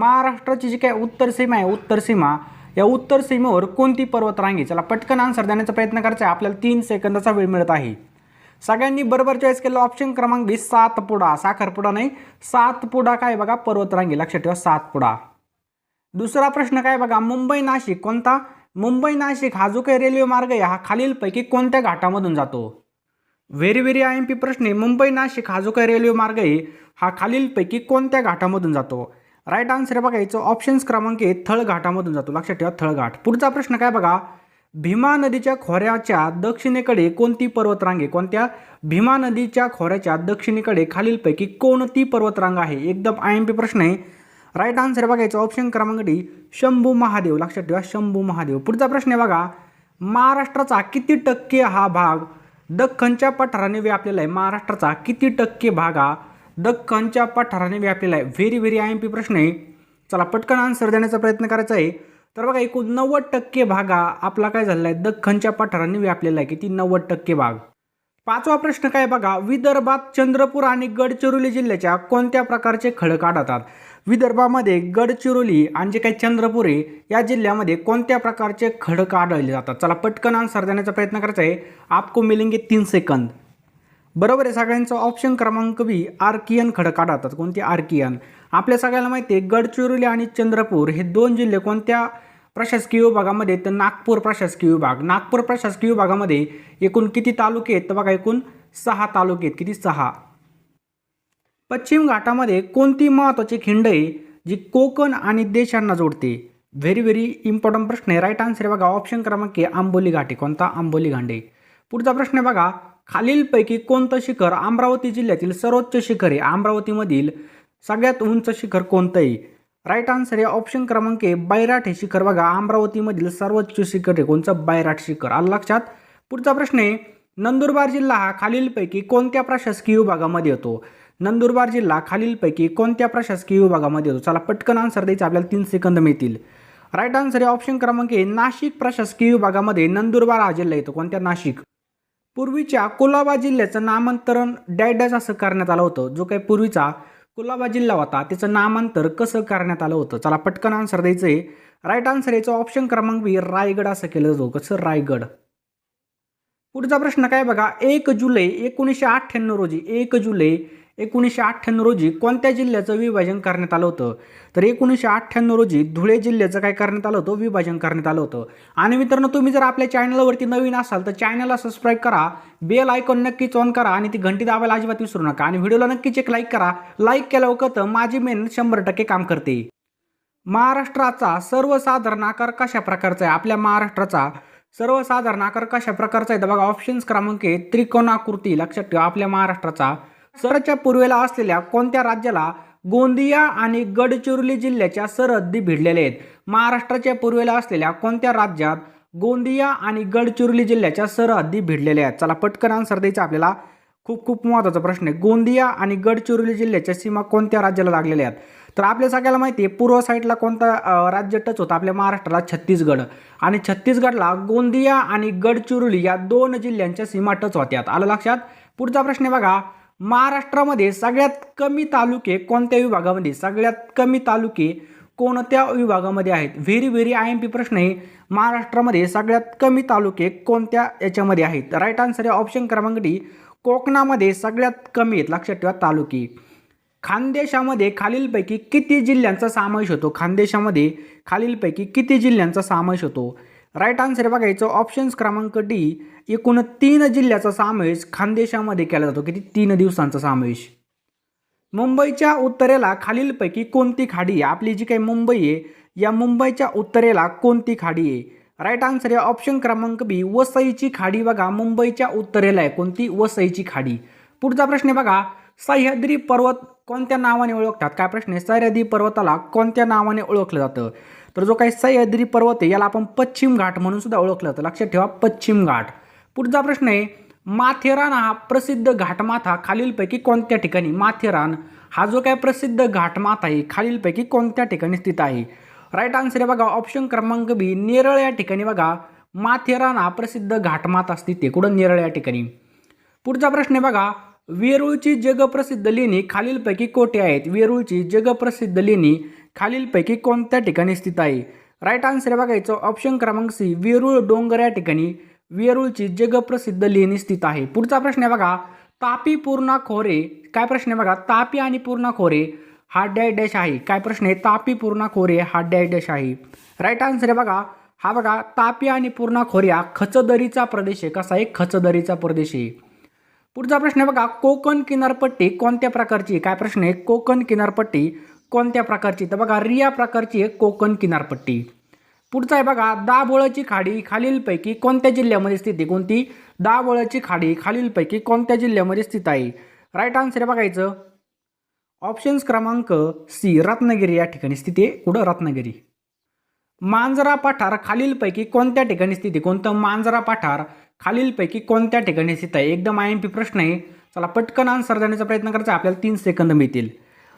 महाराष्ट्राची जी काय उत्तर सीमा आहे उत्तर सीमा या उत्तर सीमेवर कोणती पर्वतरांगी चला पटकन आन्सर देण्याचा प्रयत्न करायचा आहे. आपल्याला तीन सेकंदाचा वेळ मिळत आहे. सगळ्यांनी बरोबर चॉईस केलं. ऑप्शन क्रमांक बी सातपुडा. साखरपुडा नाही सातपुडा काय बघा? पर्वतरांगी लक्षात ठेवा सातपुडा. दुसरा प्रश्न काय बघा? मुंबई नाशिक कोणता? मुंबई नाशिक हा जो काही रेल्वे मार्ग आहे हा खालीलपैकी कोणत्या घाटामधून जातो? Very very I M P प्रश्न आहे. मुंबई नाशिक हा जो काही रेल्वे मार्ग आहे हा खालीलपैकी कोणत्या घाटामधून जातो? राईट आन्सर बघा याचं ऑप्शन्स क्रमांक आहे थळघाटामधून जातो. लक्षात ठेवा थळघाट. पुढचा प्रश्न काय बघा? भीमा नदीच्या खोऱ्याच्या दक्षिणेकडे कोणती पर्वतरांग आहे? कोणत्या? भीमा नदीच्या खोऱ्याच्या दक्षिणेकडे खालीलपैकी कोणती पर्वतरांग आहे? एकदम आय एम पी प्रश्न आहे. राईट आन्सर बघायचं ऑप्शन क्रमांक डी शंभू महादेव. लक्षात ठेवा शंभू महादेव. पुढचा प्रश्न आहे बघा महाराष्ट्राचा किती टक्के हा भाग दख्खनच्या पठाराने व्यापलेला आहे? महाराष्ट्राचा किती टक्के भाग हा दख्खनच्या पठाराने व्यापलेला आहे. Very very I M P प्रश्न आहे. चला पटकन आन्सर देण्याचा प्रयत्न करायचा आहे. तर बघा एकूण नव्वद टक्के भाग आपला काय झालेला आहे? दख्खनच्या पठाराने व्यापलेला आहे. किती? नव्वद टक्के भाग. पाचवा प्रश्न काय बघा? विदर्भात चंद्रपूर आणि गडचिरोली जिल्ह्याच्या कोणत्या प्रकारचे खडक आढळतात? विदर्भामध्ये गडचिरोली आणि जे काही चंद्रपूर आहे या जिल्ह्यामध्ये कोणत्या प्रकारचे खडक आढळले जातात? चला पटकन आन्सर देण्याचा प्रयत्न करायचा आहे. आपको मिलेंगे तीन सेकंद बरोबर आहे सगळ्यांचं ऑप्शन क्रमांक बी आर्कियन खडक आढळतात. कोणते आर्कियन? आपल्या सगळ्यांना माहिती आहे गडचिरोली आणि चंद्रपूर हे दोन जिल्हे कोणत्या प्रशासकीय विभागामध्ये तर नागपूर प्रशासकीय विभाग. नागपूर प्रशासकीय विभागामध्ये एकूण किती तालुके आहेत? तर बघा एकूण सहा तालुके आहेत. किती? सहा. पश्चिम घाटामध्ये कोणती महत्त्वाची खिंड आहे जी कोकण आणि देशांना जोडते? व्हेरी व्हेरी इम्पॉर्टंट प्रश्न आहे. राईट आन्सर आहे बघा ऑप्शन क्रमांक आहे आंबोली घाटे कोणता? आंबोली घांडे पुढचा प्रश्न आहे बघा खालीलपैकी कोणतं शिखर अमरावती जिल्ह्यातील सर्वोच्च शिखर आहे? अमरावतीमधील सगळ्यात उंच शिखर कोणतं आहे राईट आन्सर आहे ऑप्शन क्रमांक आहे बैराट हे शिखर बघा. अमरावतीमधील सर्वोच्च शिखर आहे. कोणतं? बैराट शिखर. आलं लक्षात? पुढचा प्रश्न आहे नंदुरबार जिल्हा हा खालीलपैकी कोणत्या प्रशासकीय विभागामध्ये येतो? नंदुरबार जिल्हा खालीलपैकी कोणत्या प्रशासकीय विभागामध्ये येतो? चला पटकन आन्सर द्यायचं आपल्याला तीन सेकंद मिळतील. राईट आन्सर आहे ऑप्शन क्रमांक आहे नाशिक प्रशासकीय विभागामध्ये नंदुरबार हा जिल्हा येतो. कोणत्या? नाशिक. पूर्वीच्या कोलाबा जिल्ह्याचं नामांतरण डॅडॅच असं करण्यात आलं होतं. जो काही पूर्वीचा कोलाबा जिल्हा होता त्याचं नामांतर कसं करण्यात आलं होतं? चला पटकन आन्सर द्यायचं आहे. राईट आन्सर याचा ऑप्शन क्रमांक बी रायगड असं केलं जातो. कसं? रायगड. पुढचा प्रश्न काय बघा? एक जुलै एकोणीसशे अठ्ठ्याण्णव रोजी एक जुलै एकोणीसशे अठ्ठ्याण्णव रोजी कोणत्या जिल्ह्याचं विभाजन करण्यात आलं होतं? तर एकोणीसशे अठ्ठ्याण्णव रोजी धुळे जिल्ह्याचं काय करण्यात आलं होतं? विभाजन करण्यात आलं होतं. आणि मित्रांनो तुम्ही जर आपल्या चॅनलवरती नवीन असाल तर चॅनलला सबस्क्राईब करा बेल आयकॉन नक्कीच ऑन करा आणि ती घंटी दाबायला अजिबात विसरू नका. आणि व्हिडिओला नक्कीच एक लाईक करा. लाईक केल्यावर कळतं माझी मेहनत शंभर टक्के काम करते. महाराष्ट्राचा सर्वसाधारण आकार कशा प्रकारचा आहे? आपल्या महाराष्ट्राचा सर्वसाधारण आकार कशा प्रकारचा आहे? तर बघा ऑप्शन्स क्रमांक आहे त्रिकोणाकृती. लक्षात ठेवा आपल्या महाराष्ट्राचा सरच्या पूर्वेला असलेल्या कोणत्या राज्याला गोंदिया आणि गडचिरोली जिल्ह्याच्या सरहद्दी भिडलेल्या आहेत? महाराष्ट्राच्या पूर्वेला असलेल्या कोणत्या राज्यात गोंदिया आणि गडचिरोली जिल्ह्याच्या सरहद्दी भिडलेल्या आहेत? चला पटकन आन्सर द्यायचा आपल्याला. खूप खूप महत्त्वाचा प्रश्न आहे. गोंदिया आणि गडचिरोली जिल्ह्याच्या सीमा कोणत्या राज्याला लागलेल्या आहेत? तर आपल्या सगळ्याला माहिती आहे पूर्व साईडला कोणता राज्य टच होतं? आपल्या महाराष्ट्राला छत्तीसगड. आणि छत्तीसगडला गोंदिया आणि गडचिरोली या दोन जिल्ह्यांच्या सीमा टच होत्यात आलं लक्षात? पुढचा प्रश्न आहे बघा. महाराष्ट्रामध्ये सगळ्यात कमी तालुके कोणत्या विभागामध्ये? सगळ्यात कमी तालुके कोणत्या विभागामध्ये आहेत? Very very I M P प्रश्न आहे. महाराष्ट्रामध्ये सगळ्यात कमी तालुके कोणत्या याच्यामध्ये आहेत? राईट आन्सर आहे ऑप्शन क्रमांक डी कोकणामध्ये सगळ्यात कमी आहेत. लक्षात ठेवा तालुके. खानदेशामध्ये खालीलपैकी किती जिल्ह्यांचा समावेश होतो? खानदेशामध्ये खालीलपैकी किती जिल्ह्यांचा समावेश होतो? राईट आन्सर बघायचं ऑप्शन्स क्रमांक डी एकूण तीन जिल्ह्याचा समावेश खानदेशामध्ये केला जातो. किती? तीन दिवसांचा समावेश. मुंबईच्या उत्तरेला खालीलपैकी कोणती खाडी आहे? आपली जी काही मुंबई आहे या मुंबईच्या उत्तरेला कोणती खाडी आहे? राईट आन्सर आहे ऑप्शन क्रमांक बी वसईची खाडी बघा. मुंबईच्या उत्तरेला आहे. कोणती? वसईची खाडी. पुढचा प्रश्न आहे बघा सह्याद्री पर्वत कोणत्या नावाने ओळखतात? काय प्रश्न आहे? सह्याद्री पर्वताला कोणत्या नावाने ओळखलं जातं? तर जो काही सह्याद्री पर्वत आहे याला आपण पश्चिम घाट म्हणून सुद्धा ओळखलं जातं. लक्षात ठेवा पश्चिम घाट. पुढचा प्रश्न आहे माथेरान हा प्रसिद्ध घाटमाथा खालीलपैकी कोणत्या ठिकाणी? माथेरान हा जो काय प्रसिद्ध घाटमाथा आहे खालीलपैकी कोणत्या ठिकाणी स्थित आहे? राईट आन्सर आहे बघा ऑप्शन क्रमांक बी नेरळ या ठिकाणी बघा. माथेरान हा प्रसिद्ध घाटमाथा स्थित आहे कुठं? नेरळ या ठिकाणी. पुढचा प्रश्न आहे बघा वेरूळची जगप्रसिद्ध लेणी खालीलपैकी कोठे आहेत? वेरूळची जगप्रसिद्ध लेणी खालीलपैकी कोणत्या ठिकाणी स्थित आहे? राईट आन्सर आहे बघायचं ऑप्शन क्रमांक सी वेरूळ डोंगर या ठिकाणी वेरूळची जगप्रसिद्ध लेणी स्थित आहे. पुढचा प्रश्न आहे बघा तापी पूर्णा खोरे काय प्रश्न आहे बघा? तापी आणि पूर्णा खोरे हा डॅश डॅश आहे. काय प्रश्न आहे? तापी पूर्णा खोरे हा डॅश डॅश आहे. राईट आन्सर आहे बघा हा बघा तापी आणि पूर्णा खोरे हा खचदरीचा प्रदेश आहे. कसा आहे? खचदरीचा प्रदेश आहे. पुढचा प्रश्न आहे बघा कोकण किनारपट्टी कोणत्या प्रकारची काय प्रश्न आहे? कोकण किनारपट्टी कोणत्या प्रकारची? तर बघा रिया प्रकारची आहे कोकण किनारपट्टी. पुढचा आहे बघा दाभोळाची खाडी खालीलपैकी कोणत्या जिल्ह्यामध्ये स्थित आहे? कोणती? दाभोळाची खाडी खालीलपैकी कोणत्या जिल्ह्यामध्ये स्थित आहे? राईट आन्सर आहे बघायचं ऑप्शन्स क्रमांक सी रत्नागिरी या ठिकाणी स्थिती आहे. कुठं? रत्नागिरी. मांजरा पठार खालीलपैकी कोणत्या ठिकाणी स्थित आहे? कोणतं? मांजरा पठार खालीलपैकी कोणत्या ठिकाणी स्थित आहे? एकदम आय एम पी प्रश्न आहे. चला पटकन आन्सर देण्याचा प्रयत्न करायचा. आपल्याला तीन सेकंद मिळतील.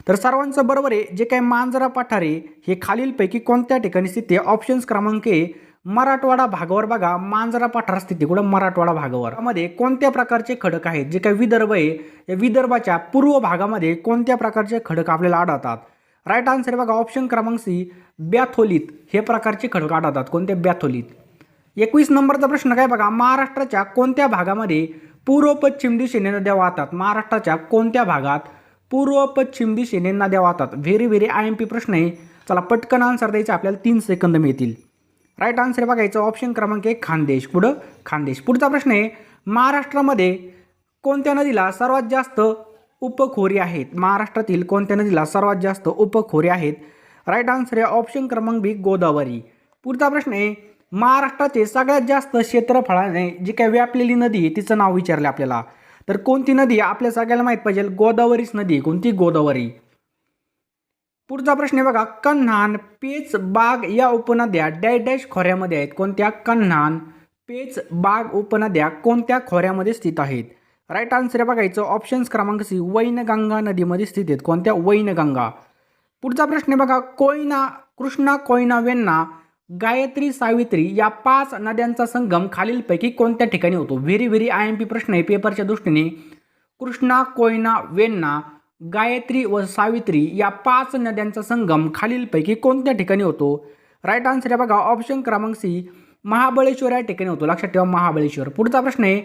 तर सर्वांचं बरोबर आहे जे काही मांजरा पठारे हे खालीलपैकी कोणत्या ठिकाणी स्थित आहे? ऑप्शन्स क्रमांक ए मराठवाडा भागावर बघा. मांजरा पठार स्थिती कुठं? मराठवाडा भागावर. मध्ये कोणत्या प्रकारचे खडक आहेत? जे काही विदर्भ आहे या विदर्भाच्या पूर्व भागामध्ये कोणत्या प्रकारचे खडक आपल्याला आढळतात? राईट आन्सर बघा ऑप्शन क्रमांक सी बॅथोलित हे प्रकारचे खडक आढळतात. कोणत्या बॅथोलित एकवीस नंबरचा प्रश्न काय बघा? महाराष्ट्राच्या कोणत्या भागामध्ये पूर्व पश्चिम दिशेने नद्या वाहतात? महाराष्ट्राच्या कोणत्या भागात? पूर्व पश्चिम दिशेने नद्या वाहतात. Very very I M P प्रश्न आहे चला पटकन आन्सर द्यायचे आपल्याला तीन सेकंद मिळतील. राईट आन्सर बघायचं ऑप्शन क्रमांक एक खानदेश. पुढं? खानदेश. पुढचा प्रश्न आहे महाराष्ट्रामध्ये कोणत्या नदीला सर्वात जास्त उपखोरी आहेत? महाराष्ट्रातील कोणत्या नदीला सर्वात जास्त उपखोरी आहेत? राईट आन्सर आहे ऑप्शन क्रमांक बी गोदावरी. पुढचा प्रश्न आहे महाराष्ट्राचे सगळ्यात जास्त क्षेत्रफळाने जी काही व्यापलेली नदी आहे तिचं नाव विचारलं आपल्याला. तर कोणती नदी आपल्या सगळ्याला माहीत पाहिजे. गोदावरीच नदी कोणती? गोदावरी. पुढचा प्रश्न आहे बघा. कन्हान पेच बाग या उपनद्या डॅश डॅश खोऱ्यामध्ये आहेत. कोणत्या? कन्हान पेच बाग उपनद्या कोणत्या खोऱ्यामध्ये स्थित आहेत? राईट आन्सर बघायचं ऑप्शन्स क्रमांक सी वैनगंगा नदीमध्ये स्थित आहेत. कोणत्या? वैनगंगा. पुढचा प्रश्न आहे बघा. कोयना कृष्णा कोयना वेण्णा गायत्री सावित्री या पाच नद्यांचा संगम खालीलपैकी कोणत्या ठिकाणी होतो? Very very I M P प्रश्न आहे. पेपरच्या दृष्टीने कृष्णा कोयना वेण्णा गायत्री व सावित्री या पाच नद्यांचा संगम खालीलपैकी कोणत्या ठिकाणी होतो? राईट आन्सर आहे बघा ऑप्शन क्रमांक सी महाबळेश्वर या ठिकाणी होतो. लक्षात ठेवा महाबळेश्वर. पुढचा प्रश्न आहे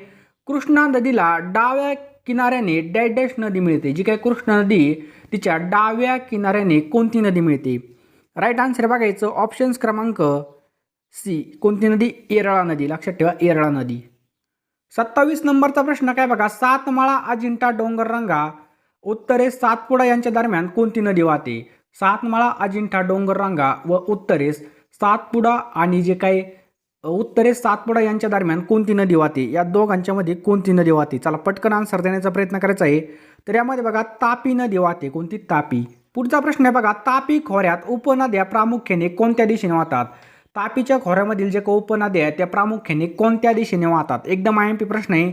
कृष्णा नदीला डाव्या किनाऱ्याने डॅश डॅश नदी मिळते. जी काय कृष्णा नदी तिच्या डाव्या किनाऱ्याने कोणती नदी मिळते? राईट आन्सर बघायचं ऑप्शन्स क्रमांक सी कोणती नदी? येरळा नदी. लक्षात ठेवा येरळा नदी. सत्तावीस नंबरचा प्रश्न काय बघा? सातमाळा अजिंठा डोंगररांगा. उत्तरेस सातपुडा यांच्या दरम्यान कोणती नदी वाहते? सातमाळा अजिंठा डोंगररांगा व उत्तरेस सातपुडा आणि जे काही उत्तरेस सातपुडा यांच्या दरम्यान कोणती नदी वाहते? या दोघांच्या मध्ये कोणती नदी वाहते? चला पटकन आन्सर देण्याचा प्रयत्न करायचा आहे. तर यामध्ये बघा तापी नदी वाहते. कोणती? तापी. पुढचा प्रश्न आहे बघा तापी खोऱ्यात उपनद्या प्रामुख्याने कोणत्या दिशेने वाहतात? तापीच्या खोऱ्यामधील जे काही उपनद्या आहेत त्या प्रामुख्याने कोणत्या दिशेने वाहतात? एकदम आय एम पी प्रश्न आहे.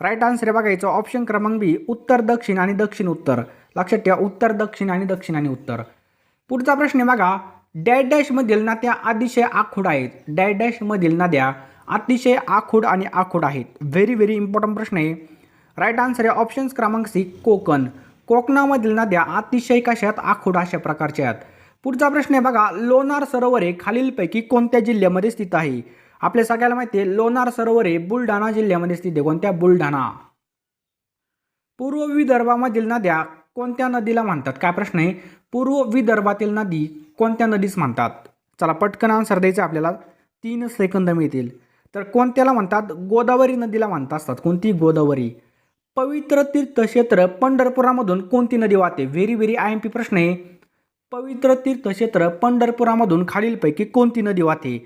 राईट आन्सर आहे बघायचं ऑप्शन क्रमांक बी उत्तर दक्षिण आणि दक्षिण उत्तर. लक्षात ठेवा उत्तर दक्षिण आणि दक्षिण आणि उत्तर. पुढचा प्रश्न आहे बघा डॅश डॅशमधील नद्या अतिशय आखूड आहेत. डॅश डॅशमधील नद्या अतिशय आखूड आणि आखूड आहेत. व्हेरी व्हेरी इम्पॉर्टंट प्रश्न आहे. राईट आन्सर आहे ऑप्शन्स क्रमांक सी कोकण. कोकणामधील नद्या अतिशय कशात आखूड अशा प्रकारच्या आहेत. पुढचा प्रश्न आहे बघा लोणार सरोवरे खालीलपैकी कोणत्या जिल्ह्यामध्ये स्थित आहे? आपल्या सगळ्याला माहिती आहे लोणार सरोवरे बुलढाणा जिल्ह्यामध्ये स्थित आहे. कोणत्या? बुलढाणा. पूर्व विदर्भामधील नद्या कोणत्या नदीला म्हणतात काय प्रश्न आहे? पूर्व विदर्भातील नदी कोणत्या नदीस म्हणतात चला पटकन आन्सर द्यायचं आपल्याला. तीन सेकंद मिळतील. तर कोणत्याला म्हणतात? गोदावरी नदीला म्हणतात असतात. कोणती? गोदावरी. पवित्र तीर्थक्षेत्र पंढरपुरामधून कोणती नदी वाहते? Very very I M P प्रश्न आहे. पवित्र तीर्थक्षेत्र पंढरपुरामधून खालीलपैकी कोणती नदी वाहते?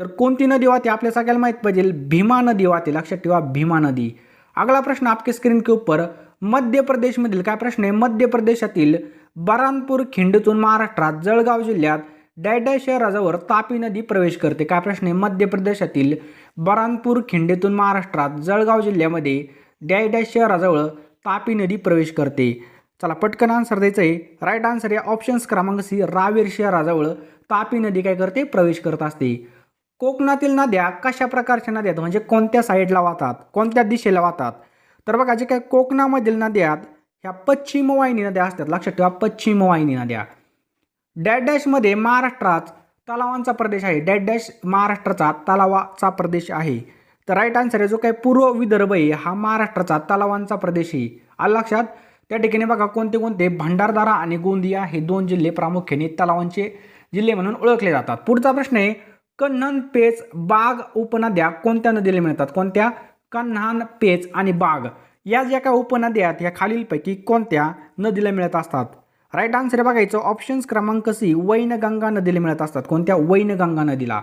तर कोणती नदी वाहते? आपल्या सगळ्याला माहीत पाहिजे भीमा नदी वाहते. लक्षात ठेवा भीमा नदी. अगला प्रश्न आपके स्क्रीन के ऊपर मध्य प्रदेशमधील काय प्रश्न आहे? मध्य प्रदेशातील बरानपूर खिंडतून महाराष्ट्रात जळगाव जिल्ह्यात डॅडा शहराजवळ तापी नदी प्रवेश करते. काय प्रश्न आहे? मध्य प्रदेशातील बरानपूर खिंडीतून महाराष्ट्रात जळगाव जिल्ह्यामध्ये डॅडा शहराजवळ तापी नदी प्रवेश करते. चला पटकन आन्सर द्यायचं आहे. राईट आन्सर या ऑप्शन्स क्रमांक सी रावेर शहराजवळ तापी नदी काय करते? प्रवेश करत असते. कोकणातील नद्या कशा प्रकारच्या नद्या म्हणजे कोणत्या साईडला वाहतात? कोणत्या दिशेला वाहतात? तर बघा जे काही कोकणामधील नद्या ह्या पश्चिम वाहिनी नद्या असतात. लक्षात ठेवा पश्चिम वाहिनी नद्या. डॅट डॅशमध्ये महाराष्ट्रात तलावांचा प्रदेश आहे. डॅट डॅश महाराष्ट्राचा तलावाचा प्रदेश आहे. तर राईट आन्सर आहे जो काही पूर्व विदर्भ आहे हा महाराष्ट्राचा तलावांचा प्रदेश. आहे आलं लक्षात? त्या ठिकाणी बघा कोणते कोणते? भंडारदारा आणि गोंदिया हे दोन जिल्हे प्रामुख्याने तलावांचे जिल्हे म्हणून ओळखले जातात. पुढचा प्रश्न आहे कन्हान पेच बाग उपनद्या कोणत्या नदीला मिळतात? कोणत्या? कन्हान पेच आणि बाग या ज्या काय उपनद्या आहेत या खालीलपैकी कोणत्या नदीला मिळत असतात? राईट आन्सर बघायचं. ऑप्शन्स क्रमांक सी वैनगंगा नदीला मिळत असतात. कोणत्या? वैनगंगा नदीला.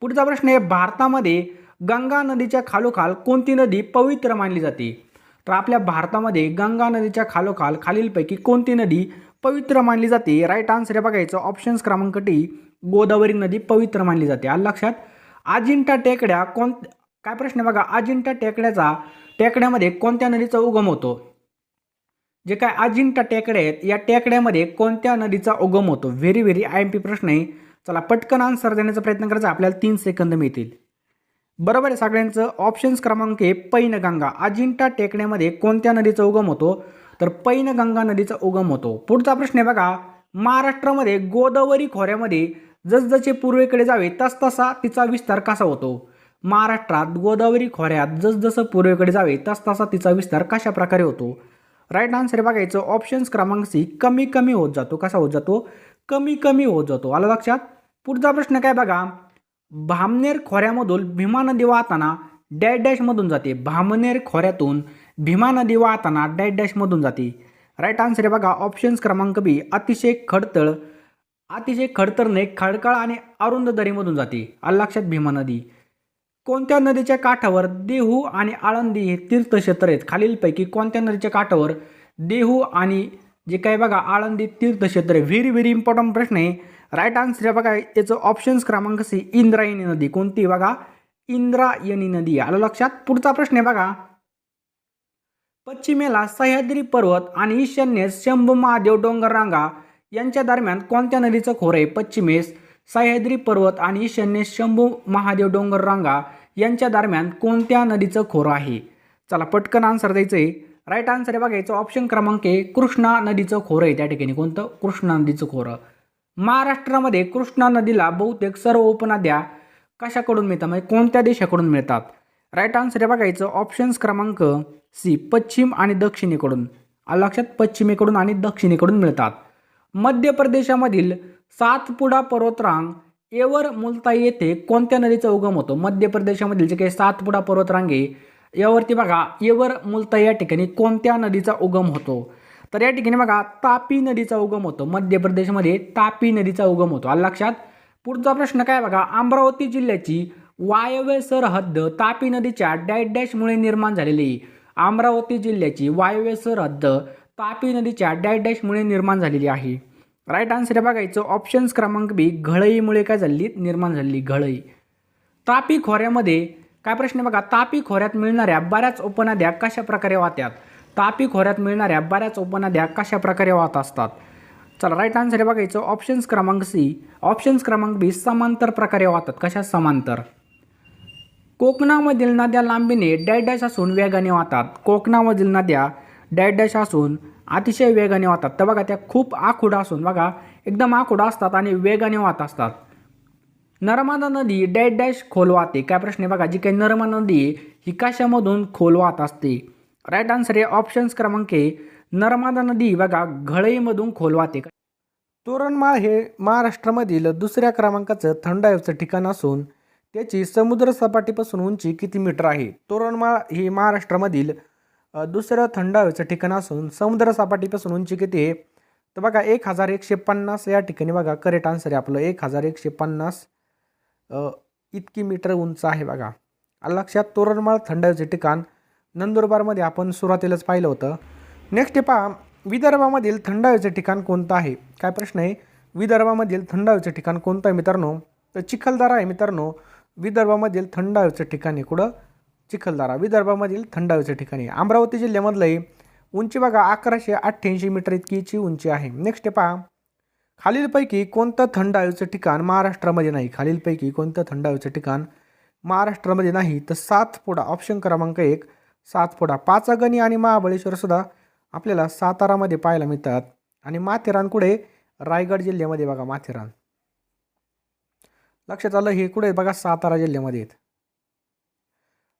पुढचा प्रश्न आहे भारतामध्ये गंगा नदीच्या खालोखाल कोणती नदी पवित्र मानली जाते? तर आपल्या भारतामध्ये गंगा नदीच्या खालोखाल खालीलपैकी कोणती नदी पवित्र मानली जाते? राईट आन्सर आहे बघायचं ऑप्शन्स क्रमांक टी गोदावरी नदी पवित्र मानली जाते. आलं लक्षात? अजिंठा टेकड्या कोण काय प्रश्न आहे बघा? अजिंठा टेकड्याचा टेकड्यामध्ये कोणत्या नदीचा उगम होतो? जे काय अजिंठा टेकड्या आहेत या टेकड्यामध्ये कोणत्या नदीचा उगम होतो? Very very I M P प्रश्न आहे. चला पटकन आन्सर देण्याचा प्रयत्न करायचा. आपल्याला तीन सेकंद मिळतील. बरोबर आहे सगळ्यांचं. ऑप्शन्स क्रमांक आहे पैनगंगा. अजिंठा टेकड्यामध्ये कोणत्या नदीचा उगम होतो? तर पैनगंगा नदीचा उगम होतो. पुढचा प्रश्न आहे बघा. महाराष्ट्रामध्ये गोदावरी खोऱ्यामध्ये जसजसे पूर्वेकडे जावे तसतसा तिचा विस्तार कसा होतो? महाराष्ट्रात गोदावरी खोऱ्यात जसजसं पूर्वेकडे जावे तसतसा तिचा विस्तार कशा प्रकारे होतो राईट आन्सर बघायचं ऑप्शन्स क्रमांक सी कमी कमी होत जातो. कसा होत जातो? कमी कमी होत जातो. आला लक्षात? पुढचा प्रश्न काय बघा? भामनेर खोऱ्यामधून भीमा नदी वाहताना डॅश डॅशमधून जाते. भामनेर खोऱ्यातून भीमा नदी वाहताना डॅश डॅशमधून जाते. राईट आन्सर आहे बघा ऑप्शन्स क्रमांक बी अतिशय खडतळ. अतिशय खडतर नाही खडकाळ आणि अरुंद दरीमधून जाते. आलं लक्षात? भीमा नदी. कोणत्या नदीच्या काठावर देहू आणि आळंदी हे तीर्थक्षेत्र आहेत? खालीलपैकी कोणत्या नदीच्या काठावर देहू आणि जे काय बघा आळंदी तीर्थक्षेत्र आहे? व्हेरी व्हेरी इम्पॉर्टंट प्रश्न आहे. राईट आन्सर आहे बघा याचं ऑप्शन्स क्रमांक सी इंद्रायणी नदी. कोणती बघा? इंद्रायणी नदी. आलं लक्षात? पुढचा प्रश्न आहे बघा. पश्चिमेला सह्याद्री पर्वत आणि ईशान्येस शंभू महादेव डोंगर रांगा यांच्या दरम्यान कोणत्या नदीचं खोर आहे? पश्चिमेस सह्याद्री पर्वत आणि ईशान्येस शंभू महादेव डोंगर रांगा यांच्या दरम्यान कोणत्या नदीचं खोर आहे? चला पटकन आन्सर द्यायचं आहे. राईट आन्सर आहे बघायचं ऑप्शन क्रमांक आहे कृष्णा नदीचं खोरं आहे. त्या ठिकाणी कोणतं? कृष्णा नदीचं खोरं. महाराष्ट्रामध्ये कृष्णा नदीला बहुतेक सर्व उपनद्या कशाकडून मिळतात? म्हणजे कोणत्या देशाकडून मिळतात? राईट आन्सर हे बघायचं ऑप्शन्स क्रमांक सी पश्चिम आणि दक्षिणेकडून. लक्षात पश्चिमेकडून आणि दक्षिणेकडून मिळतात. मध्य प्रदेशामधील सातपुडा पर्वतरांग एवर मुलताई येथे कोणत्या नदीचा उगम होतो? मध्य प्रदेशामधील जे काही सातपुडा पर्वतरांग आहे यावरती बघा एवर मुलताई या ठिकाणी कोणत्या नदीचा उगम होतो? तर या ठिकाणी बघा तापी नदीचा उगम होतो. मध्य प्रदेशमध्ये तापी नदीचा उगम होतो. आला लक्षात? पुढचा प्रश्न काय बघा अमरावती जिल्ह्याची वायव्य सरहद्द तापी नदीच्या डॅश डॅशमुळे निर्माण झालेली आहे. अमरावती जिल्ह्याची वायव्य सरहद्द तापी नदीच्या डॅश डॅशमुळे निर्माण झालेली आहे. राईट आन्सर आहे बघायचं ऑप्शन्स क्रमांक बी घळईमुळे काय झाली? निर्माण झालेली घळई. तापी खोऱ्यामध्ये काय प्रश्न बघा तापी खोऱ्यात मिळणाऱ्या बऱ्याच उपनद्या कशा प्रकारे वाहत्यात तापी खोऱ्यात मिळणाऱ्या बऱ्याच उपनद्या कशा प्रकारे वाहत असतात? चला राईट आन्सर आहे बघायचं ऑप्शन्स क्रमांक सी ऑप्शन्स क्रमांक बी समांतर प्रकारे वाहतात. कशा? समांतर. कोकणामधील नद्या लांबीने डॅश डॅश असून वेगाने वाहतात. कोकणामधील नद्या डॅश डॅश असून अतिशय वेगाने वाहतात. तर बघा त्या खूप आखुडा असून बघा एकदम आखुडा असतात आणि वेगाने वाहत असतात. नर्मदा नदी डॅश डॅश खोल वाहते. काय प्रश्न आहे? बघा जी काही नर्मदा नदी आहे, ही कशामधून खोल वाहत असते? राईट आन्सर आहे ऑप्शन्स क्रमांक आहे नर्मदा नदी. बघा घळईमधून खोल वाहते तोरणमाळ हे महाराष्ट्रामधील दुसऱ्या क्रमांकाचं थंड हवेचं ठिकाण असून त्याची समुद्र सपाटीपासून उंची किती मीटर आहे? तोरणमाळ हे महाराष्ट्रामधील दुसरं थंड हवेचं ठिकाण असून समुद्र सपाटीपासून उंची किती आहे? तर बघा एक हजार एकशे पन्नास या ठिकाणी बघा करेक्ट आन्सर आहे आपलं. एक हजार एकशे पन्नास इतकी मीटर उंच आहे बघा. लक्षात तोरणमाळ थंड हवेचे ठिकाण नंदुरबारमध्ये आपण सुरुवातीलाच पाहिलं होतं. नेक्स्ट पहा विदर्भामधील थंड हवेचं ठिकाण कोणतं आहे? काय प्रश्न आहे? विदर्भामधील थंड हवेचं ठिकाण कोणतं आहे मित्रांनो? तर चिखलदरा आहे मित्रांनो. विदर्भामधील थंड हवेचं ठिकाण आहे कुठं? चिखलदरा. विदर्भामधील थंड हवेचं ठिकाण आहे. अमरावती जिल्ह्यामधलं आहे. उंची बघा अकराशे अठ्ठ्याऐंशी मीटर इतकीची उंची आहे. नेक्स्ट पहा खालीलपैकी कोणतं थंड हवेचं ठिकाण महाराष्ट्रामध्ये नाही? खालीलपैकी कोणतं थंड हवेचं ठिकाण महाराष्ट्रामध्ये नाही? तर सातपुडा ऑप्शन क्रमांक एक सातपुडा पाचगणी आणि महाबळेश्वर सुद्धा आपल्याला सातारामध्ये पाहायला मिळतात. आणि माथेरान कुठे? रायगड जिल्ह्यामध्ये बघा माथेरान. लक्षात आलं हे कुठे बघा? सातारा जिल्ह्यामध्ये आहेत.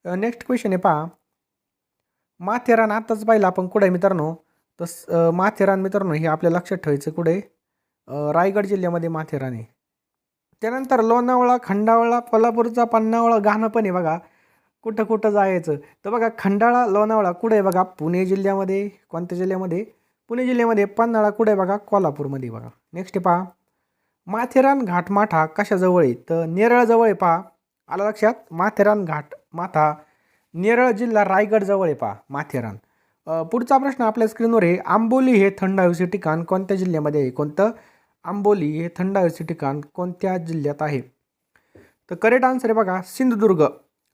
नेक्स्ट क्वेश्चन आहे पहा. माथेरान आत्ताच पाहिलं आपण कुठे मित्रांनो? तर माथेरान मित्रांनो हे आपल्या लक्षात ठेवायचं कुठे? रायगड जिल्ह्यामध्ये माथेरान आहे. त्यानंतर लोणावळा खंडावळा कोल्हापूरचा पन्नावळा गाणं पण आहे बघा. कुठं कुठं जायचं? तर बघा खंडाळा लोणावळा कुठे आहे बघा? पुणे जिल्ह्यामध्ये. कोणत्या जिल्ह्यामध्ये? पुणे जिल्ह्यामध्ये पन्हाळा कुठे बघा? कोल्हापूरमध्ये बघा. नेक्स्ट पहा. माथेरान घाटमाठा कशाजवळ आहे? तर नेरळजवळ आहे पहा. आला लक्षात? माथेरान घाट माथा नेरळ जिल्हा रायगडजवळ आहे पहा. माथेरान. पुढचा प्रश्न आपल्या स्क्रीनवर आहे. आंबोली हे थंड हवेचे ठिकाण कोणत्या जिल्ह्यामध्ये आहे? कोणतं? आंबोली हे थंड हवेचे ठिकाण कोणत्या जिल्ह्यात आहे? तर करेक्ट आन्सर आहे बघा सिंधुदुर्ग.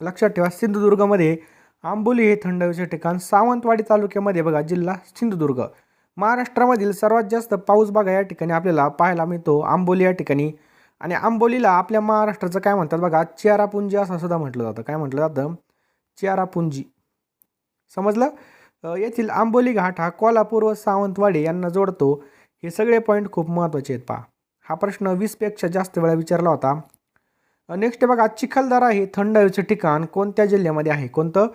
लक्षात ठेवा सिंधुदुर्गमध्ये आंबोली हे थंड हवेचे ठिकाण सावंतवाडी तालुक्यामध्ये बघा जिल्हा सिंधुदुर्ग. महाराष्ट्रामधील सर्वात जास्त पाऊस बघा या ठिकाणी आपल्याला पाहायला मिळतो आंबोली या ठिकाणी. आणि आंबोलीला आपल्या महाराष्ट्राचं काय म्हणतात बघा चियारापुंजी असं सुद्धा म्हटलं जातं. काय म्हटलं जातं? चियारापुंजी. समजलं? येथील आंबोली घाट हा कोल्हापूर व सावंतवाडी यांना जोडतो. हे सगळे पॉईंट खूप महत्त्वाचे आहेत पहा. हा प्रश्न वीसपेक्षा जास्त वेळा विचारला होता. नेक्स्ट बघा चिखलदरा हे थंड हवेचे ठिकाण कोणत्या जिल्ह्यामध्ये आहे? कोणतं?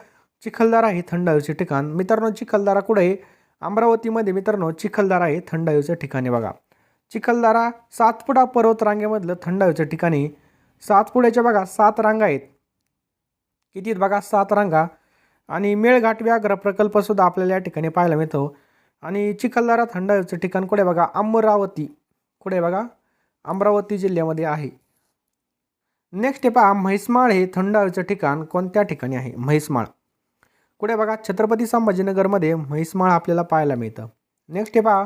चिखलदरा हे थंड हवेचे ठिकाण. मित्रांनो चिखलदरा कुठे आहे? अमरावतीमध्ये मित्रांनो चिखलदरा हे थंड हवेचं ठिकाणी बघा. चिखलदरा सातपुडा पर्वत रांगेमधलं थंड हवेचं ठिकाणी सातपुड्याच्या बघा सात रांगा आहेत. किती आहेत बघा? सात रांगा. आणि मेळघाट व्याघ्र प्रकल्पसुद्धा आपल्याला या ठिकाणी पाहायला मिळतो. आणि चिखलदरा थंड हवेचं ठिकाण कुठे बघा? अमरावती. कुठे बघा? अमरावती जिल्ह्यामध्ये आहे. नेक्स्ट आहे पहा म्हैसमाळ हे थंड हवेचं ठिकाण कोणत्या ठिकाणी आहे? म्हैसमाळ. कुठे बघा छत्रपती संभाजीनगरमध्ये म्हैसमाळ आपल्याला पाहायला मिळतं. नेक्स्ट आहे पहा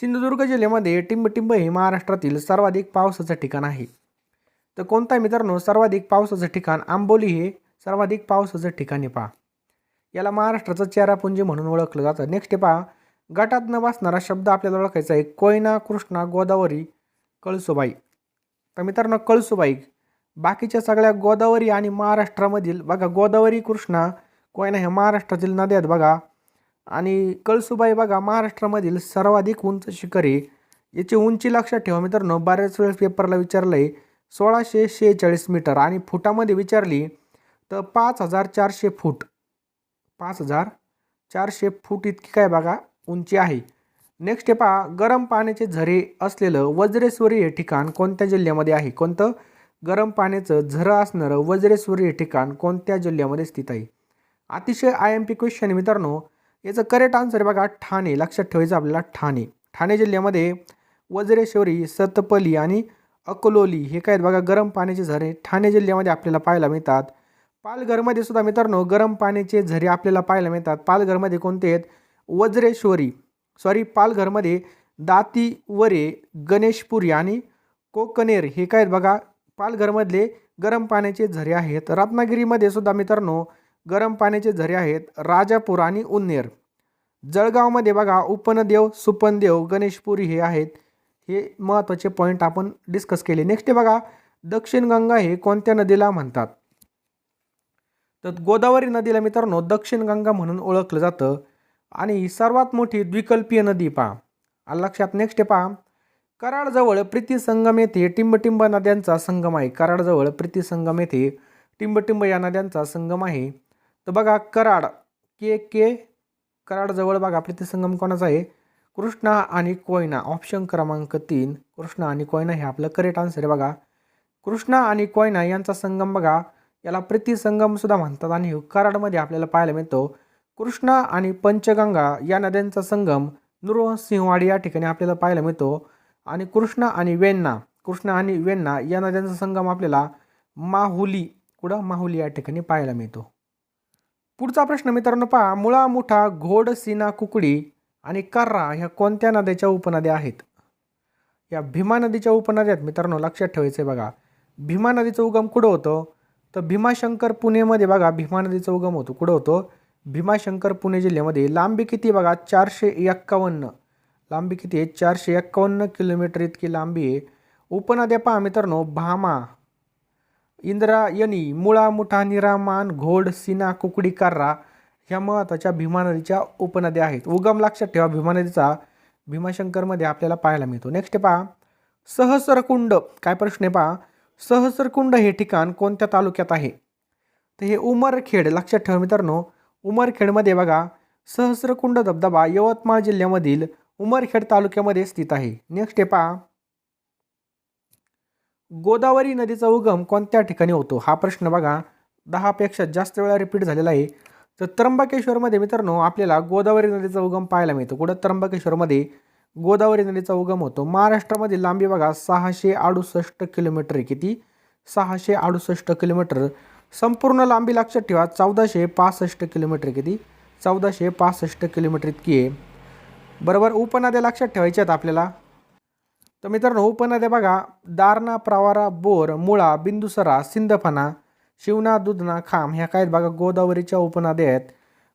सिंधुदुर्ग जिल्ह्यामध्ये टिंबटिंब हे महाराष्ट्रातील सर्वाधिक पावसाचं ठिकाण आहे. तर कोणता मित्रांनो? सर्वाधिक पावसाचं ठिकाण आंबोली हे सर्वाधिक पावसाचं ठिकाण पहा. याला महाराष्ट्राचं चेरापुंजी म्हणून ओळखलं जातं. नेक्स्ट आहे पहा गटात न वाचणारा शब्द आपल्याला ओळखायचा आहे कोयना कृष्णा गोदावरी कळसुबाई. तर मित्रांनो कळसुबाई बाकीच्या सगळ्या गोदावरी आणि महाराष्ट्रामधील बघा गोदावरी कृष्णा कोयना ह्या महाराष्ट्रातील नद्या आहेत बघा. आणि कळसुबाई बघा महाराष्ट्रामधील सर्वाधिक उंच शिखर आहे. याची उंची लक्षात ठेवा मित्रांनो बऱ्याच वेळेस पेपरला विचारलं आहे सोळाशे शेहेचाळीस मीटर आणि फुटामध्ये विचारली तर पाच हजार चारशे फूट. पाच हजार चारशे फूट इतकी काय बघा उंची आहे. नेक्स्ट आहे पहा गरम पाण्याचे झरे असलेलं वज्रेश्वरी हे ठिकाण कोणत्या जिल्ह्यामध्ये आहे? कोणतं? गरम पाण्याचं झरं असणारं वज्रेश्वरी हे ठिकाण कोणत्या जिल्ह्यामध्ये स्थित आहे? अतिशय आय एम पी क्वेश्चन मित्रांनो. याचं करेक्ट आन्सर बघा ठाणे. लक्षात ठेवायचं आपल्याला ठाणे. ठाणे जिल्ह्यामध्ये वज्रेश्वरी सतपली आणि अकोलोली हे काय आहेत बघा गरम पाण्याचे झरे. ठाणे जिल्ह्यामध्ये आपल्याला पाहायला मिळतात. पालघरमध्ये सुद्धा मित्रांनो गरम पाण्याचे झरे आपल्याला पाहायला मिळतात. पालघरमध्ये कोणते आहेत? वज्रेश्वरी. सॉरी पालघरमध्ये दातीवरे गणेशपुरी आणि कोकनेर हे काय आहेत बघा पालघरमधले गरम पाण्याचे झरे आहेत. रत्नागिरीमध्ये सुद्धा मित्रांनो गरम पाण्याचे झरे आहेत. राजापूर आणि उन्नेर. जळगावमध्ये बघा उपनदेव सुपनदेव गणेशपुरी हे आहेत. हे महत्त्वाचे पॉईंट आपण डिस्कस केले. नेक्स्ट बघा दक्षिण गंगा हे कोणत्या नदीला म्हणतात? तर गोदावरी नदीला मित्रांनो दक्षिण गंगा म्हणून ओळखलं जातं. आणि सर्वात मोठी द्विकल्पीय नदी पहा. लक्षात नेक्स्ट पहा. कराडजवळ प्रीती संगम येथे टिंबटिंब नद्यांचा संगम आहे. कराडजवळ प्रीती संगम येथे टिंबटिंब या नद्यांचा संगम आहे. तर बघा कराड के के कराडजवळ बघा प्रीती संगम कोणाचा आहे? कृष्णा आणि कोयना ऑप्शन क्रमांक तीन. कृष्णा आणि कोयना हे आपलं करेक्ट आन्सर आहे बघा. कृष्णा आणि कोयना यांचा संगम बघा. याला प्रीती म्हणतात आणि कराडमध्ये आपल्याला पाहायला मिळतो. कृष्णा आणि पंचगंगा या नद्यांचा संगम नृसिंहवाडी या ठिकाणी आपल्याला पाहायला मिळतो. आणि कृष्णा आणि वेण्णा कृष्णा आणि वेण्णा या नद्यांचा संगम आपल्याला माहुली कुठं? माहुली या ठिकाणी पाहायला मिळतो. पुढचा प्रश्न मित्रांनो पहा मुळा मुठा घोड सीना कुकडी आणि कर्रा ह्या कोणत्या नद्याच्या उपनद्या आहेत? या भीमा नदीच्या उपनद्यात मित्रांनो लक्षात ठेवायचं आहे बघा. भीमा नदीचं उगम कुठं होतं? तर भीमाशंकर पुणेमध्ये बघा भीमा नदीचा उगम होतो. कुठं होतो? भीमाशंकर पुणे जिल्ह्यामध्ये. लांबी किती बघा? चारशे एक्कावन्न. लांबी किती आहे? चारशे एक्कावन्न किलोमीटर इतकी लांबी आहे. उपनद्या पहा मित्रांनो भामा इंद्रायणी मुळा मुठा निरामान घोड सीना कुकडी कार्रा ह्या महत्त्वाच्या भीमा नदीच्या उपनद्या आहेत. उगम लक्षात ठेवा भीमा नदीचा भीमाशंकरमध्ये आपल्याला पाहायला मिळतो. नेक्स्ट पहा सहस्रकुंड. काय प्रश्न आहे पहा? सहस्रकुंड हे ठिकाण कोणत्या तालुक्यात आहे? तर हे उमरखेड लक्षात ठेवा मित्रांनो उमरखेडमध्ये बघा सहस्रकुंड धबधबा यवतमाळ जिल्ह्यामधील उमरखेड तालुक्यामध्ये स्थित आहे. नेक्स्ट आहे पहा. गोदावरी नदीचा उगम कोणत्या ठिकाणी होतो? हा प्रश्न बघा. दहापेक्षा जास्त वेळा रिपीट झालेला आहे. तर त्र्यंबकेश्वरमध्ये मित्रांनो आपल्याला गोदावरी नदीचा उगम पाहायला मिळतो. कुठं? त्र्यंबकेश्वरमध्ये गोदावरी नदीचा उगम होतो. महाराष्ट्रामध्ये लांबी बघा सहाशे अडुसष्ट किलोमीटर आहे. किती? सहाशे अडुसष्ट किलोमीटर. संपूर्ण लांबी लक्षात ठेवा. चौदाशे पासष्ट किलोमीटर किती? चौदाशे पासष्ट किलोमीटर इतकी आहे. बरोबर उपनद्या लक्षात ठेवायच्या आहेत आपल्याला. तर मित्रांनो उपनद्या बघा दारणा प्रवारा बोर मुळा बिंदुसरा सिंदफणा शिवना दुधना खाम ह्या काय बघा गोदावरीच्या उपनद्या आहेत.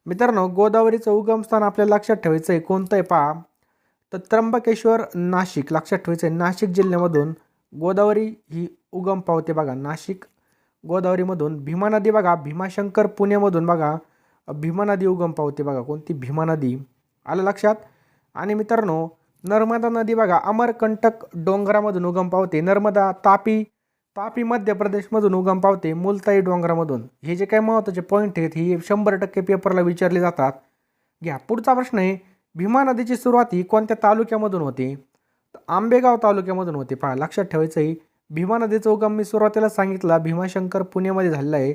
मित्रांनो गोदावरीचं उगमस्थान आपल्याला लक्षात ठेवायचं आहे कोणतं आहे पहा. तर त्र्यंबकेश्वर नाशिक लक्षात ठेवायचं आहे नाशिक जिल्ह्यामधून गोदावरी ही उगम पावते बघा नाशिक गोदावरीमधून. भीमा नदी बघा भीमाशंकर पुण्यामधून बघा भीमा नदी उगम पावते बघा कोणती? भीमा नदी. आलं लक्षात? आणि मित्रांनो नर्मदा नदी बघा अमरकंटक डोंगरामधून उगम पावते. नर्मदा तापी तापी मध्य प्रदेशमधून उगम पावते मुलताई डोंगरामधून. हे जे काही महत्त्वाचे पॉईंट आहेत हे शंभर टक्के पेपरला विचारले जातात. घ्या. पुढचा प्रश्न आहे भीमा नदीची सुरुवात ही कोणत्या तालुक्यामधून होते? तर आंबेगाव तालुक्यामधून होते. पहा लक्षात ठेवायचं आहे भीमा नदीचा उगम मी सुरुवातीला सांगितला भीमाशंकर पुण्यामध्ये झालेला आहे.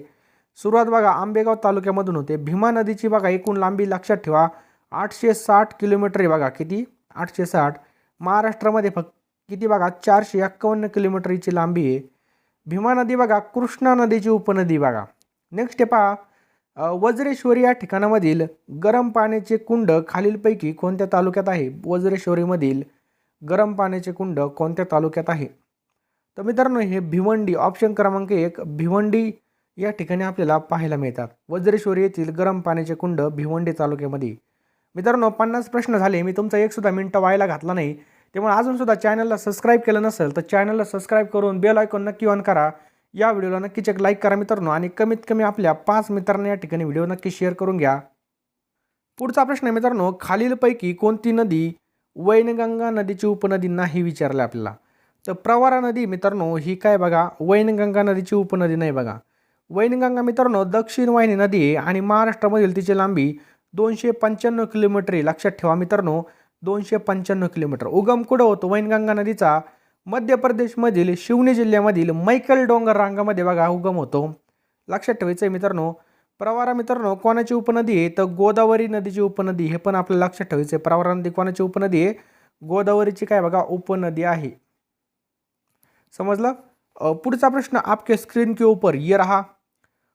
सुरुवात बघा आंबेगाव तालुक्यामधून होते. भीमा नदीची बघा एकूण लांबी लक्षात ठेवा. आठशे साठ किलोमीटर आहे बघा किती? आठशे साठ. महाराष्ट्रामध्ये फक्त किती बघा? चारशे एक्कावन्न किलोमीटरची लांबी आहे. भीमा नदी बघा कृष्णा नदीची उपनदी बघा. नेक्स्ट आहे पहा वज्रेश्वरी या ठिकाणामधील गरम पाण्याचे कुंड खालीलपैकी कोणत्या तालुक्यात आहे? वज्रेश्वरीमधील गरम पाण्याचे कुंड कोणत्या तालुक्यात आहे? तर मित्रांनो हे भिवंडी ऑप्शन क्रमांक एक भिवंडी या ठिकाणी आपल्याला पाहायला मिळतात. वज्रेश्वरी येथील गरम पाण्याचे कुंड भिवंडी तालुक्यामध्ये. मित्रांनो पन्नास प्रश्न झाले. मी तुमचा एक सुद्धा मिनटं व्हायला घातला नाही. त्यामुळे अजूनसुद्धा चॅनलला सबस्क्राईब केलं नसेल तर चॅनलला सबस्क्राईब करून बेल आयकॉन नक्की ऑन करा. या व्हिडिओला नक्कीच एक लाईक करा मित्रांनो आणि कमीत कमी आपल्या पाच मित्रांना या ठिकाणी व्हिडिओ नक्की शेअर करून घ्या. पुढचा प्रश्न आहे मित्रांनो खालीलपैकी कोणती नदी वैनगंगा नदीची उपनदी नाही विचारलं आपल्याला? तर प्रवारा नदी मित्रांनो ही काय बघा? वैनगंगा नदीची उपनदी नाही बघा. वैनगंगा मित्रांनो दक्षिण वाहिनी नदी आहे आणि महाराष्ट्रामधील तिची लांबी दोनशे पंच्याण्णव किलोमीटर आहे. लक्षात ठेवा मित्रांनो दोनशे पंच्याण्णव किलोमीटर. उगम कुठं होतो? वैनगंगा नदीचा. मध्य प्रदेशमधील शिवनी जिल्ह्यामधील मैकल डोंगर रांगामध्ये बघा उगम होतो. लक्षात ठेवायचं आहे मित्रांनो. प्रवारा मित्रांनो कोणाची उपनदी आहे? तर गोदावरी नदीची उपनदी हे पण आपल्याला लक्षात ठेवायचं आहे प्रवारा नदी कोणाची उपनदी आहे? गोदावरीची काय बघा उपनदी आहे. समजलं? पुढचा प्रश्न आपके स्क्रीन के ऊपर. ये रहा.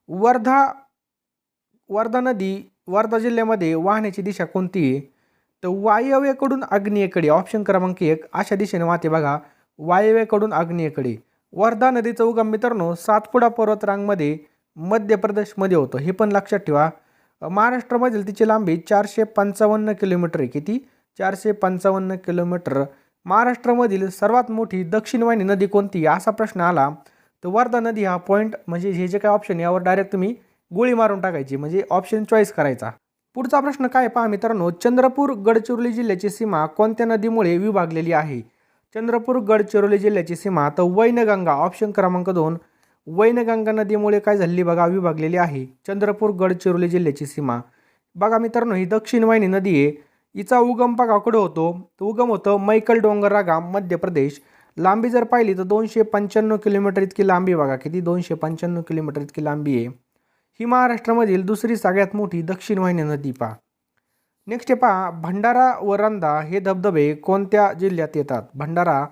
वर्धा वर्धा नदी वर्धा जिल्ह्यामध्ये वाहण्याची दिशा कोणती? आहे तर वायव्येकडून आग्नेयेकडे ऑप्शन क्रमांक एक अशा दिशेने वाहते बघा. वायव्येकडून आग्नेयेकडे. वर्धा नदीचा उगम मित्रांनो सातपुडा पर्वतरांगमध्ये मध्य प्रदेशमध्ये होतो. हे पण लक्षात ठेवा. महाराष्ट्रामधील तिची लांबी चारशे पंचावन्न किलोमीटर आहे. किती? चारशे पंचावन्न किलोमीटर. महाराष्ट्रामधील सर्वात मोठी दक्षिणवाहिनी नदी कोणती? असा प्रश्न आला. तर वर्धा नदी हा पॉईंट म्हणजे हे जे काय ऑप्शन यावर डायरेक्ट तुम्ही गोळी मारून टाकायची म्हणजे ऑप्शन चॉईस करायचा. पुढचा प्रश्न काय पहा मित्रांनो चंद्रपूर गडचिरोली जिल्ह्याची सीमा कोणत्या नदीमुळे विभागलेली आहे? चंद्रपूर गडचिरोली जिल्ह्याची सीमा तर वैनगंगा ऑप्शन क्रमांक दोन. वैनगंगा नदीमुळे काय झालेली बघा विभागलेली आहे. चंद्रपूर गडचिरोली जिल्ह्याची सीमा. बघा मित्रांनो ही दक्षिण वाहिनी नदी आहे. हिचा उगम बघा कुठं होतो? तो उगम होतो मैकल डोंगर रागा मध्य प्रदेश. लांबी जर पाहिली तर दोनशे पंच्याण्णव किलोमीटर इतकी लांबी बघा. किती? दोनशे पंच्याण्णव किलोमीटर इतकी लांबी आहे. ही महाराष्ट्रामधील दुसरी सगळ्यात मोठी दक्षिण वाहिनी नदी पहा नेक्स्ट पहा भंडारा व रंधा हे धबधबे कोणत्या जिल्ह्यात येतात? भंडारा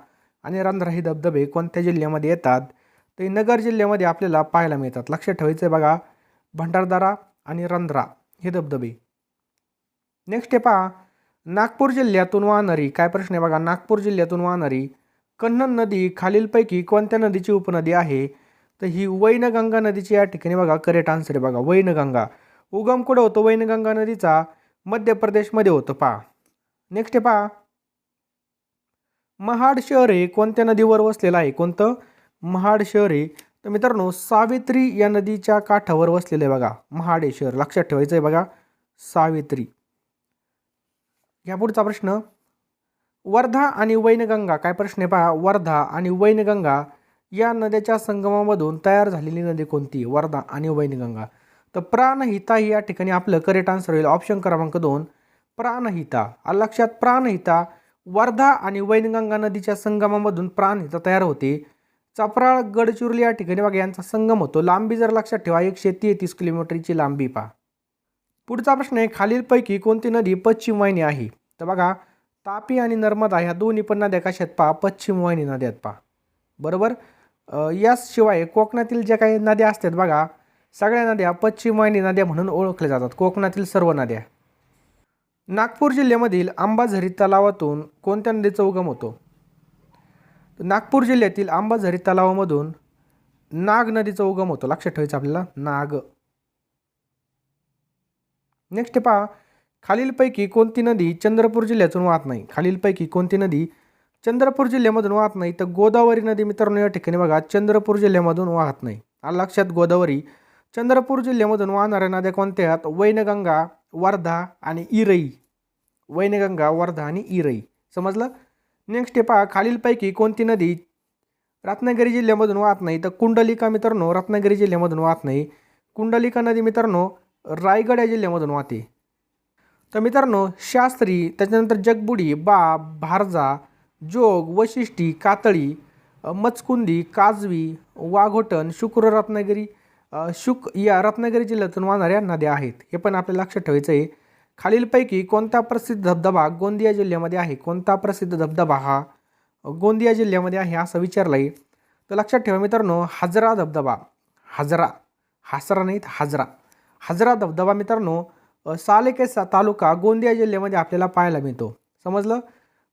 आणि रंध्रा हे धबधबे कोणत्या जिल्ह्यामध्ये येतात? तर नगर जिल्ह्यामध्ये आपल्याला पाहायला मिळतात. लक्षात ठेवायचं आहे बघा भंडारदारा आणि रंध्रा हे धबधबे. नेक्स्ट आहे पहा नागपूर जिल्ह्यातून वाहणारी काय प्रश्न आहे बघा नागपूर जिल्ह्यातून वाहणारी कन्नन नदी खालीलपैकी कोणत्या नदीची उपनदी आहे? तर ही वैनगंगा नदीची या ठिकाणी बघा करेक्ट आन्सर आहे बघा. वैनगंगा. उगम कुठं होतो? वैनगंगा नदीचा मध्य प्रदेशमध्ये होतं. पहा. नेक्स्ट आहे पहा. महाड शहर हे कोणत्या नदीवर वसलेलं आहे? कोणतं? महाड शहर हे. तर मित्रांनो सावित्री या नदीच्या काठावर वसलेलं आहे बघा. महाड हे शहर. लक्षात ठेवायचं आहे बघा. सावित्री. घ्या पुढचा प्रश्न. वर्धा आणि वैनगंगा. काय प्रश्न आहे पहा? वर्धा आणि वैनगंगा या नद्याच्या संगमामधून तयार झालेली नदी कोणती? वर्धा आणि वैनगंगा. तर प्राणहिता ही या ठिकाणी आपलं करेक्ट आन्सर होईल. ऑप्शन क्रमांक दोन प्राणहिता. लक्षात? प्राणहिता वर्धा आणि वैनगंगा नदीच्या संगमामधून प्राणहिता तयार होते. चपराळ गडचिरोली या ठिकाणी बघा यांचा संगम होतो. लांबी जर लक्षात ठेवा एकशे तेहतीस किलोमीटरची लांबी पहा. पुढचा प्रश्न आहे खालीलपैकी कोणती नदी पश्चिम वाहिनी आहे? तर बघा तापी आणि नर्मदा ह्या दोन्ही पण नद्या कशात आहेत पहा? पश्चिम वाहिनी नद्या आहेत पहा. बरोबर? याशिवाय कोकणातील ज्या काही नद्या असतात बघा सगळ्या नद्या पश्चिमवाहिनी नद्या म्हणून ओळखल्या जातात कोकणातील सर्व नद्या. नागपूर जिल्ह्यामधील आंबाझरी तलावातून कोणत्या नदीचा उगम होतो? नागपूर जिल्ह्यातील आंबाझरी तलावामधून नाग नदीचा उगम होतो. लक्षात ठेवायचं आपल्याला नाग. नेक्स्ट पहा खालीलपैकी कोणती नदी चंद्रपूर जिल्ह्यातून वाहत नाही. खालीलपैकी कोणती नदी चंद्रपूर जिल्ह्यामधून वाहत नाही तर गोदावरी नदी मित्रांनो या ठिकाणी बघा चंद्रपूर जिल्ह्यामधून वाहत नाही. आलं लक्षात गोदावरी. चंद्रपूर जिल्ह्यामधून वाहणाऱ्या नद्या कोणत्या आहेत? वैनगंगा वर्धा आणि इरई. वैनगंगा वर्धा आणि इरई. समजलं? नेक्स्ट पहा खालीलपैकी कोणती नदी रत्नागिरी जिल्ह्यामधून वाहत नाही तर कुंडलिका मित्रांनो रत्नागिरी जिल्ह्यामधून वाहत नाही. कुंडलिका नदी मित्रांनो रायगड या जिल्ह्यामधून वाहते. तर मित्रांनो शास्त्री त्याच्यानंतर जगबुडी बाब भारजा जोग वशिष्ठी कातळी मचकुंदी काजवी वाघोटण शुक्र रत्नागिरी शुक या रत्नागिरी जिल्ह्यातून वाहणाऱ्या नद्या आहेत. हे पण आपल्याला लक्षात ठेवायचं आहे. खालीलपैकी कोणता प्रसिद्ध धबधबा गोंदिया जिल्ह्यामध्ये आहे? कोणता प्रसिद्ध धबधबा हा गोंदिया जिल्ह्यामध्ये आहे असं विचारलं आहे तर लक्षात ठेवा मित्रांनो हजरा धबधबा. हजरा. हासरा नाहीत हजरा. हजरा धबधबा मित्रांनो सालेकेसा तालुका गोंदिया जिल्ह्यामध्ये आपल्याला पाहायला मिळतो. समजलं?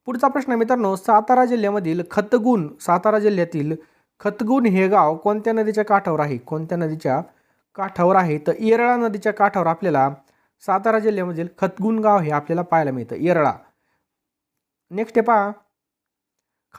पुढचा प्रश्न आहे मित्रांनो सातारा जिल्ह्यामधील खतगुण सातारा जिल्ह्यातील खतगुण हे गाव कोणत्या नदीच्या काठावर आहे? कोणत्या नदीच्या काठावर आहे? तर येरळा नदीच्या काठावर आपल्याला सातारा जिल्ह्यामधील खतगुण गाव हे आपल्याला पाहायला मिळतं. येरळा. नेक्स्ट आहे पहा.